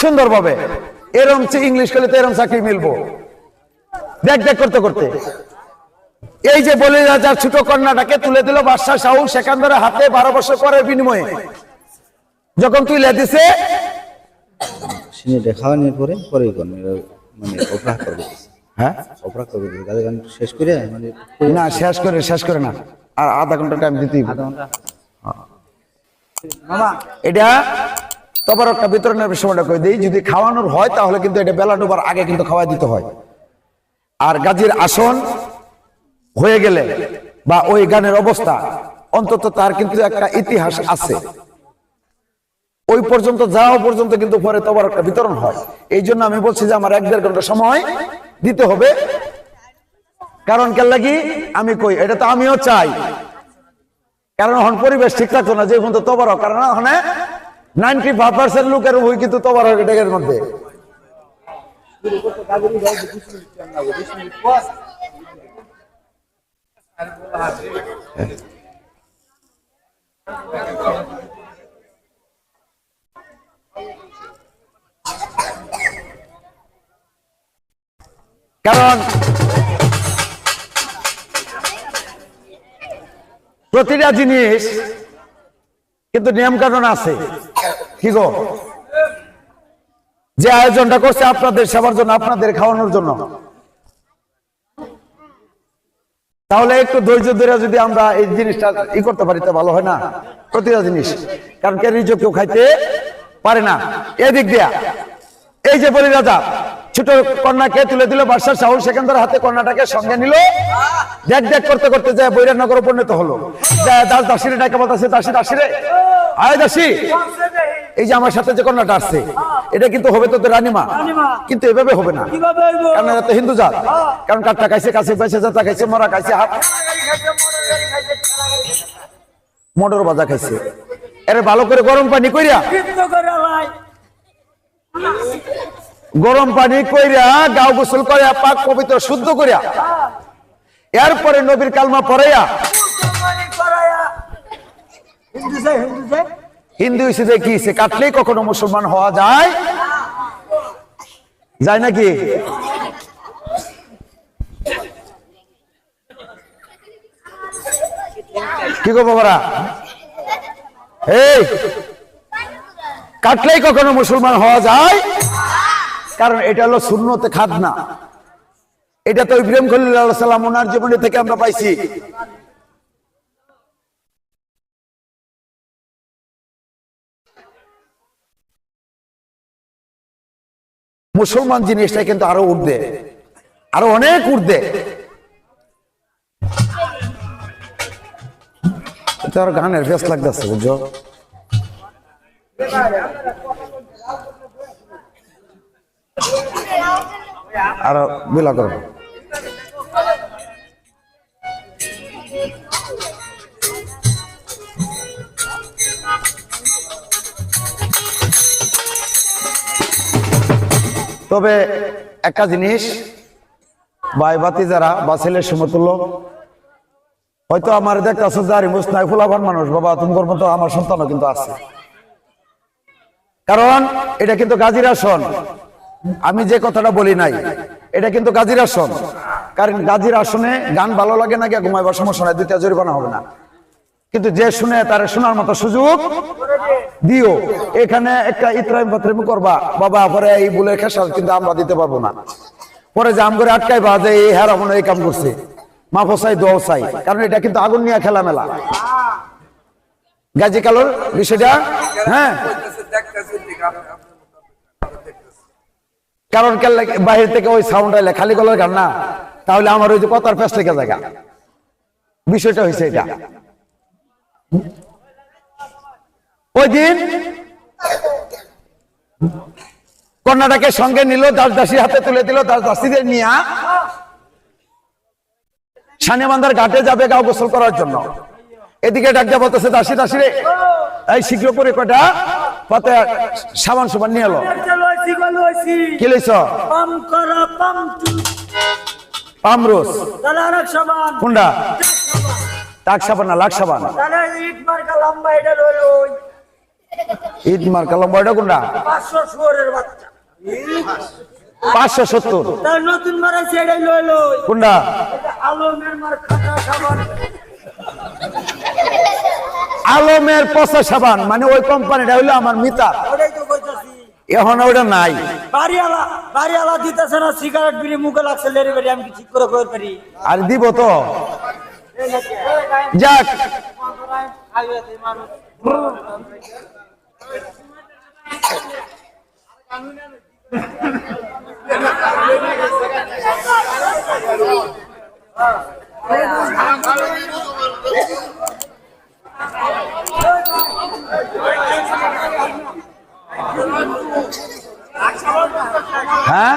সুন্দরভাবে। এরম ইংলিশ করলে তো এরম চাকরি মিলবো। দেখ দেখ করতে করতে। এই যে বলি রাজার ছোট কন্যাটাকে তুলে দিল বাদশাহ শাহু সেখানদারের হাতে বারো বছর পরের বিনিময়ে। যখন তুলে দিছে সিনেটা খাওয়ানোর পরে পরে ই করবেন এরা মানে অপরাধ করবে হ্যাঁ? অপরাধ করবে গাড়ি গান শেষ করে মানে না শেষ করে শেষ করে না। আর আধা ঘণ্টা টাইম দিতেই আধা ঘণ্টা। এটা তবরকটা বিতরণের সময়টা করে দিই। যদি খাওয়ানোর হয়, তাহলে কিন্তু এটা বেলা ডোবার আগে কিন্তু খাওয়াই দিতে হয়। আর গাজীর আসন হয়ে গেলে বা ওই গানের অবস্থা, অন্তত তার কিন্তু একটা ইতিহাস আছে। ওই পর্যন্ত যাওয়া পর্যন্ত কিন্তু পরে তবরকটা বিতরণ হয়। এই জন্য আমি বলছি যে আমার এক দেড় ঘণ্টা সময় দিতে হবে। কারণ কেন লাগি? আমি কই, এটা তো আমিও চাই। কারণ এখন পরিবেশ ঠিক থাকতো না, যে পর্যন্ত তবরক কারণ ওখানে নাইনটি ফাইভ পার্সেন্ট লোকের বই কিন্তু তবরক এটাকের মধ্যে। কারণ প্রতিটা জিনিস কিন্তু নিয়ম কানুন আছে। কি গো? যে আয়োজনটা করছে আপনাদের সেবার জন্য, আপনাদের খাওয়ানোর জন্য। তাহলে একটু ধৈর্য ধরে যদি আমরা এই জিনিসটা ই করতে পারি, তো ভালো হয় না? প্রতিটা জিনিস। কারণ কে নিজে কেউ খাইতে পারে না। এদিক দিয়া। এই যে বলি রাজা, ছোট কন্যাকে তুলে দিল বাদশাহ শাহুল সেখানদার হাতে কন্যাটাকে সঙ্গে নিল। দেখ দেখ, করতে করতে যায় বৈরাট নগর পরিণত হলো দাস দাসিরে ডাকে বলতেছে, দাসী, দাসিরে। আয় দাসী। এই যে আমার সাথে যে কন্যাটা আসছে এটা কিন্তু হবে তো তোর কিন্তু এভাবে হবে না। কারণ এরা তো হিন্দু জাত। কারণ কাঠটা খাইছে কাছে পাইছে জাতা খাইছে মরা খাইছে হাত মোটর বাজা খাইছে। এরা ভালো করে গরম পানি কইরা। গরম পানি কইরা গাও গোসল করে পাক পবিত্র শুদ্ধ করিয়া এরপরে নবীর কালমা পড়াইয়া করায়া। হিন্দু হিসেবে কি সে কাটলেই কখনো মুসলমান হওয়া যায়? যায় নাকি? কি গো বাবারা? এই, কাটলেই কখনো মুসলমান হওয়া যায়? কারণ এটা হলো শূন্যতে খাদ না এটা তো ইব্রাহিম খলিল সাল্লাম ওনার জীবনী থেকে আমরা পাইছি। মুসলমান জিনিসটা কিন্তু আরও উঠবে আরও অনেক উঠবে তার গানের ফেস লাগতেছে, বুঝছ? আরও বিলা করব তবে একটা জিনিস, ভাই বাতি যারা বা ছেলের সমতুল্য, হয়তো আমার দেখতেছো ফুলাভান মানুষ, বাবা তোমার মতো আমার সন্তানও কিন্তু আছে। কারণ এটা কিন্তু গাজীর আসন। আমি যে কথাটা বলি নাই, এটা কিন্তু গাজীর আসন। কারণ গাজীর আসনে গান ভালো লাগে না, গিয়ে ঘুমাইবার সমস্যা নাই, দুইটা জরিমানা হবে না। কিন্তু যে শুনে তার শোনার মতো সুযোগ, দিও। এখানে একটা ইত্রাইম পাত্রিম করবা। বাবা, পরে এই বলে খেসাল কিন্তু আমরা দিতে পারব না। পরে আম করে আটকাই বা যে এই হেরা এই কাম করছে। মাফো চাই দোয়াও চাই। কারণ এটা কিন্তু আগুন নিয়ে খেলা মেলা গাজী কালোর বিষয়টা হ্যাঁ? কারণ বাহির থেকে ওই সাউন্ড আইলে খালি গলার গান না? তাহলে আমার ওই যে কথার ফেস লেগে জায়গা। বিষয়টা হয়েছে এটা। ওই দিন কন্যাটাকে সঙ্গে নিল দাস দাসীর হাতে তুলে দিল দাস দাসীদের নিয়ে সানিয়ামান্দার ঘাটে যাবে গাও গোসল করার জন্য এদিকে ডাকতে বলতেছে দাসী দাসী রে এই শীঘ্র করে কটা পাতে সাবান সুবান নিয়ে এলো গো। কি লইছ পামরোস। কোনটা সাবান না সাবান? মার্কা লম্বা এটা কোনটা? পাঁচশো সত্তর। নতুন কোনটা? আলমের পচা সাবান মানে ওই কোম্পানিটা হইল আমার মিতা। এখন ওটা নাই। বাড়িওয়ালা বাড়িওয়ালা দিতেছে না সিগারেট বিড়ি মুখে লাগছে লেরি বেরি আমি ঠিক করে কই পারি? আর দিব তো। যাক। হ্যাঁ?